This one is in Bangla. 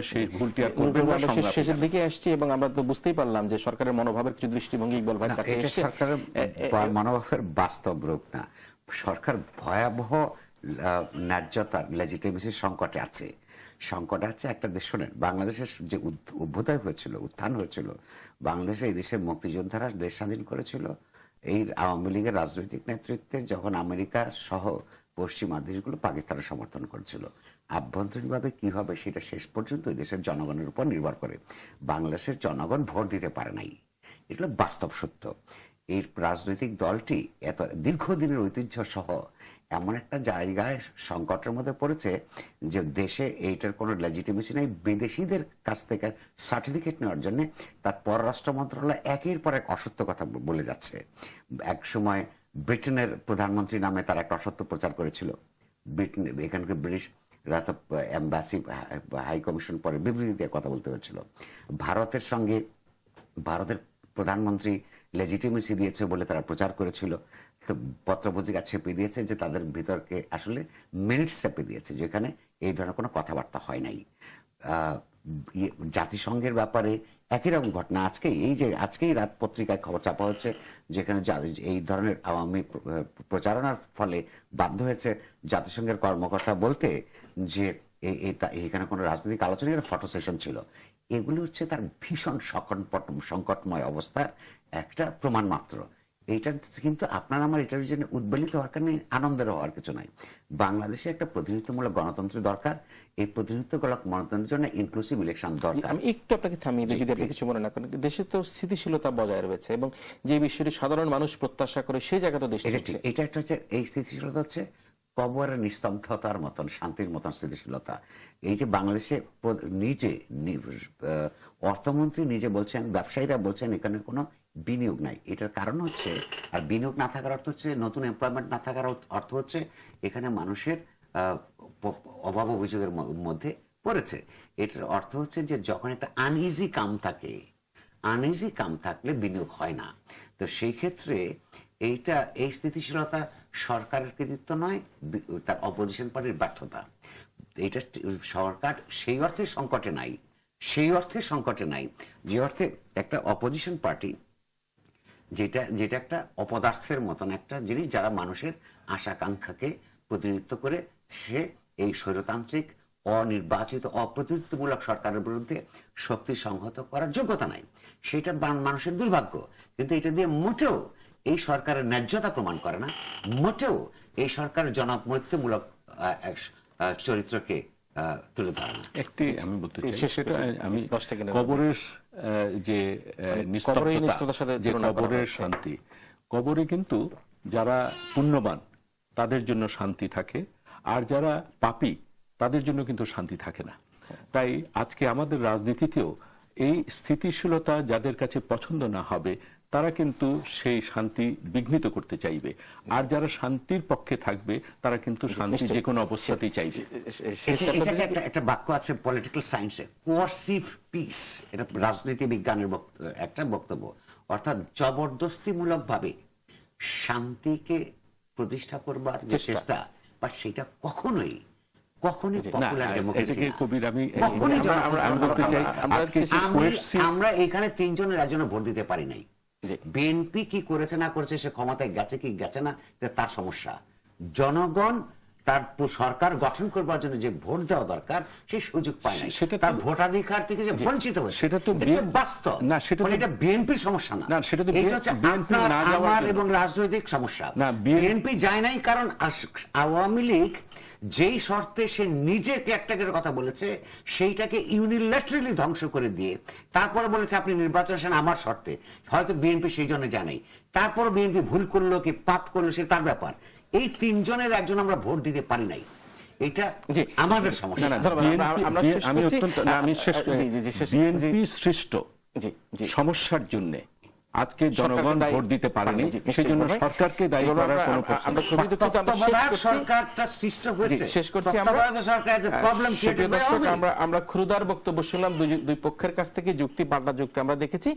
সেই ভুলটি আর করবেন না আমরা শেষ- শেষের দিকে আসছি এবং আমরা তো বুঝতেই পারলাম যে সরকারের মনোভাবের কিছু দৃষ্টিভঙ্গি ইকবাল কাছে এটা সরকারের মানবের বাস্তব রূপ না। সরকার ভয়াবহ ন্যায্যতার লেজিটিমেসির সংকটে আছে। সংকটে আছে একটা দেশ শোনেন বাংলাদেশের যে অভ্যুদয় হয়েছিল উত্থান হয়েছিল বাংলাদেশে এই দেশের মুক্তিযোদ্ধারা দেশ স্বাধীন করেছিল। এই আওয়ামী লীগের রাজনৈতিক নেতৃত্বে যখন আমেরিকা সহ পশ্চিমা দেশগুলো পাকিস্তানের সমর্থন করেছিল। আভ্যন্তরীণভাবে কি হবে সেটা শেষ পর্যন্ত এই দেশের জনগণের উপর নির্ভর করে। বাংলাদেশের জনগণ ভোট দিতে পারে নাই। এগুলো বাস্তব সত্য। এই রাজনৈতিক দলটি এত দীর্ঘদিনের ঐতিহ্য সহ এমন একটা জায়গায় সংকটের মধ্যে পড়েছে যে দেশে এইটার কোনো লেজিটিমেসি নেই। বিদেশিদের কাছ থেকে সার্টিফিকেট নেওয়ার জন্য তার পররাষ্ট্র মন্ত্রণালয় একের পর এক অসত্য কথা বলে যাচ্ছে। এক সময় ব্রিটেনের প্রধানমন্ত্রী নামে তারা একটা অসত্য প্রচার করেছিল। ব্রিটেন এখানকার ব্রিটিশ এম্বাসি হাই কমিশন পরে বিবৃতি দিয়ে কথা বলতে হয়েছিল। ভারতের সঙ্গে ভারতের প্রধানমন্ত্রী লেজিটিমেসি দিয়েছে বলে তারা প্রচার করেছিল। তো পত্রপত্রিকা ছেপে দিয়েছে যে তাদের ভিতরকে আসলে মিনিট চেপে দিয়েছে যেখানে এই ধরনের কোনো কথাবার্তা হয় নাই। ইয়ে, জাতিসংঘের ব্যাপারে একই রকম ঘটনা। আজকে এই যে আজকেই রাত পত্রিকায় খবর চাপা হচ্ছে যেখানে এই ধরনের আওয়ামী প্রচারণার ফলে বাধ্য হয়েছে জাতিসংঘের কর্মকর্তা বলতে যে এখানে কোনো রাজনৈতিক আলোচনা এটা ফটো সেশন ছিল। এগুলো হচ্ছে তার ভীষণ সংকট সংকটময় অবস্থার একটা প্রমাণ মাত্র। এইটা কিন্তু আপনার আমার এটার জন্য উদ্বেলিত হওয়ার কারণে আনন্দের হওয়ার কিছু নাই। বাংলাদেশে একটা প্রতিনিধিত্বমূলক গণতন্ত্র দরকার। এই প্রতিনিধিত্বমূলক গণতন্ত্রের জন্য ইনক্লুসিভ ইলেকশন দরকার। আমি একটু আপনাকে থামিয়ে দিই যদি আপনি কিছু মনে না করেন। দেশে তো স্থিতিশীলতা বজায় রয়েছে এবং যে বিষয়টি সাধারণ মানুষ প্রত্যাশা করে সেই জায়গা তো দেশ এটা। এটা একটা হচ্ছে এই স্থিতিশীলতা হচ্ছে কবরের নিস্তব্ধতার মতন শান্তির মতন স্থিতিশীলতা। এই যে বাংলাদেশে নিজে অর্থমন্ত্রী নিজে বলছেন ব্যবসায়ীরা বলছেন এখানে কোনো বিনিয়োগ নাই। এটার কারণ হচ্ছে, আর বিনিয়োগ না থাকার অর্থ হচ্ছে, নতুন এমপ্লয়মেন্ট না থাকার অর্থ- হচ্ছে, এখানে মানুষের অভাব অভিযোগের মধ্যে পড়েছে। এটার অর্থ হচ্ছে যে, যখন একটা আনইজি কাম থাকে আনইজি কাম থাকলে বিনিয়োগ হয় না। তো সেই ক্ষেত্রে এইটা, এই স্থিতিশীলতা সরকারের কৃতিত্ব নয় তার অপোজিশন পার্টির ব্যর্থতা। এটা সরকার সেই অর্থে সংকটে নাই, সেই অর্থে সংকটে নাই। যে অর্থে একটা অপোজিশন পার্টি যেটা যেটা একটা অপদার্থের মতন একটা জিনিস যারা মানুষের আশাকাঙ্ক্ষাকে প্রতিনিধিত্ব করে সে এই স্বৈরতান্ত্রিক অনির্বাচিত অপ্রতিনিধিত্বমূলক সরকারের বিরুদ্ধে শক্তি সংহত করার যোগ্যতা নাই। সেটা মানুষের দুর্ভাগ্য। কিন্তু এটা দিয়ে মোটেও এই সরকারের ন্যায্যতা প্রমাণ করে না। মোটেও এই আহ, আহ, চরিত্রকে তুলে ধরে না একটি আমি বলতে চাই শেষ সেটা আমি কবরের যে কবরের নিস্তব্ধতা, সাথে যে কবরের শান্তি। কবরে কিন্তু যারা পুণ্যবান তাদের জন্য শান্তি থাকে। আর যারা পাপী তাদের জন্য কিন্তু শান্তি থাকে না। তাই আজকে আমাদের রাজনীতিতেও এই স্থিতিশীলতা যাদের কাছে পছন্দ না হবে তারা কিন্তু সেই শান্তি বিঘ্নিত করতে চাইবে। আর যারা শান্তির পক্ষে থাকবে তারা কিন্তু শান্তি যে কোনো অবস্থাতেই চাইবে। একটা বাক্য আছে পলিটিক্যাল সায়েন্সে কোয়ার্সিভ পিস এটা রাজনীতি বিজ্ঞানের একটা বক্তব্য। অর্থাৎ জবরদস্তিমূলক ভাবে শান্তিকে প্রতিষ্ঠা করবার যে চেষ্টা। বাট সেটা কখনোই পপুলার ডেমোক্রেসি কবির আমি আমরা এখানে তিনজনের একজনে ভোট দিতে পারি নাই। জি। বিএনপি কি করেছে না করেছে সে ক্ষমতায় গেছে কি গেছে না তার সমস্যা জনগণ তার সরকার গঠন করবার জন্য যে ভোট দেওয়া দরকার সেই সুযোগ পায় না সেটা তার ভোটাধিকার থেকে যে বঞ্চিত হয়েছে সেটা তো বাস্তব। না, সেটা তো- এটা বিএনপির সমস্যা না। না, সেটা তো বিএনপি না যাওয়ার এবং রাজনৈতিক সমস্যা। না, বিএনপি যায় নাই কারণ আওয়ামী লীগ যেই শর্তে সে নিজে ক্যাকটাকের কথা বলেছে সেইটাকে ইউনিল্যাটারালি ধ্বংস করে দিয়ে তারপরে বলেছে আপনি নির্বাচন আসেন আমার শর্তে। হয়তো বিএনপি সেই জন্য জানাই তারপর বিএনপি ভুল করল কি পাপ করল সে তার ব্যাপার। এই তিনজনের একজন আমরা ভোট দিতে পারি নাই। এটা আমাদের সমস্যা। আমরা- বিএনপি আমি অত্যন্ত আমি শেষ জি, জি, জি, শেষ- বিএনপি সৃষ্ট জি জি। সমস্যার জন্য। আজকে জনগণ ভোট দিতে পারেনি। সেজন্য সরকারকে দায়ী করার আমরা- কোনো। খুবই দুঃখিত। সরকারটা সৃষ্ট হয়েছে। শেষ করছি। আমরা প্রবলেম ক্ষুরুদার বক্তব্য শুনলাম। দুই দুই পক্ষের কাছ থেকে যুক্তি পাল্টা যুক্তি আমরা দেখেছি।